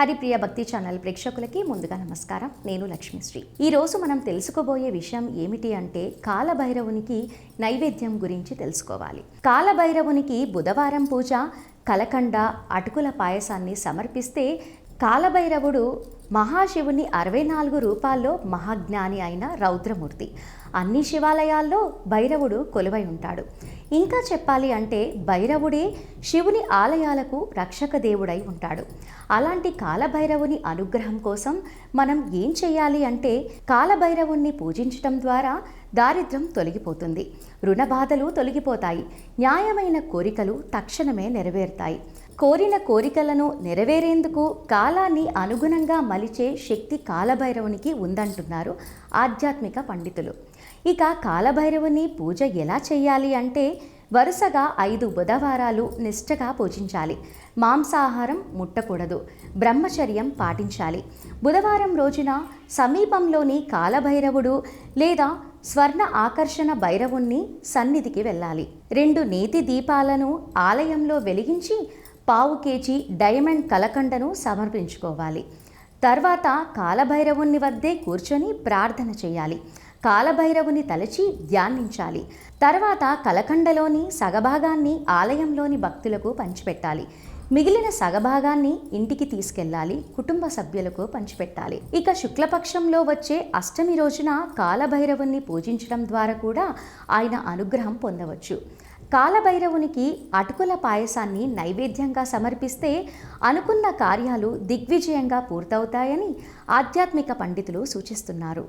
హరిప్రియ భక్తి ఛానల్ ప్రేక్షకులకి ముందుగా నమస్కారం. నేను లక్ష్మీశ్రీ. ఈరోజు మనం తెలుసుకోబోయే విషయం ఏమిటి అంటే కాలభైరవునికి నైవేద్యం గురించి తెలుసుకోవాలి. కాలభైరవునికి బుధవారం పూజ కలకండ అటుకుల పాయసాన్ని సమర్పిస్తే కాలభైరవుడు మహాశివుని అరవై నాలుగు రూపాల్లో మహాజ్ఞాని అయిన రౌద్రమూర్తి. అన్ని శివాలయాల్లో భైరవుడు కొలువై ఉంటాడు. ఇంకా చెప్పాలి అంటే భైరవుడే శివుని ఆలయాలకు రక్షక దేవుడై ఉంటాడు. అలాంటి కాలభైరవుని అనుగ్రహం కోసం మనం ఏం చేయాలి అంటే కాలభైరవుణ్ణి పూజించటం ద్వారా దారిద్ర్యం తొలగిపోతుంది. రుణ బాధలు తొలగిపోతాయి. న్యాయమైన కోరికలు తక్షణమే నెరవేరుతాయి. కోరిన కోరికలను నెరవేరేందుకు కాలాన్ని అనుగుణంగా మలిచే శక్తి కాలభైరవునికి ఉందంటున్నారు ఆధ్యాత్మిక పండితులు. ఇక కాలభైరవుని పూజ ఎలా చేయాలి అంటే వరుసగా ఐదు బుధవారాలు నిష్ఠగా పూజించాలి. మాంసాహారం ముట్టకూడదు. బ్రహ్మచర్యం పాటించాలి. బుధవారం రోజున సమీపంలోని కాలభైరవుడు లేదా స్వర్ణ ఆకర్షణ భైరవుణ్ణి సన్నిధికి వెళ్ళాలి. రెండు నేతి దీపాలను ఆలయంలో వెలిగించి పావు కేజీ డైమండ్ కలకండను సమర్పించుకోవాలి. తర్వాత కాలభైరవుని వద్దే కూర్చొని ప్రార్థన చేయాలి. కాలభైరవుని తలచి ధ్యానించాలి. తర్వాత కలకండలోని సగభాగాన్ని ఆలయంలోని భక్తులకు పంచిపెట్టాలి. మిగిలిన సగభాగాన్ని ఇంటికి తీసుకెళ్ళాలి. కుటుంబ సభ్యులకు పంచిపెట్టాలి. ఇక శుక్లపక్షంలో వచ్చే అష్టమి రోజున కాలభైరవుణ్ణి పూజించడం ద్వారా కూడా ఆయన అనుగ్రహం పొందవచ్చు. కాలభైరవునికి అటుకుల పాయసాన్ని నైవేద్యంగా సమర్పిస్తే అనుకున్న కార్యాలు దిగ్విజయంగా పూర్తవుతాయని ఆధ్యాత్మిక పండితులు సూచిస్తున్నారు.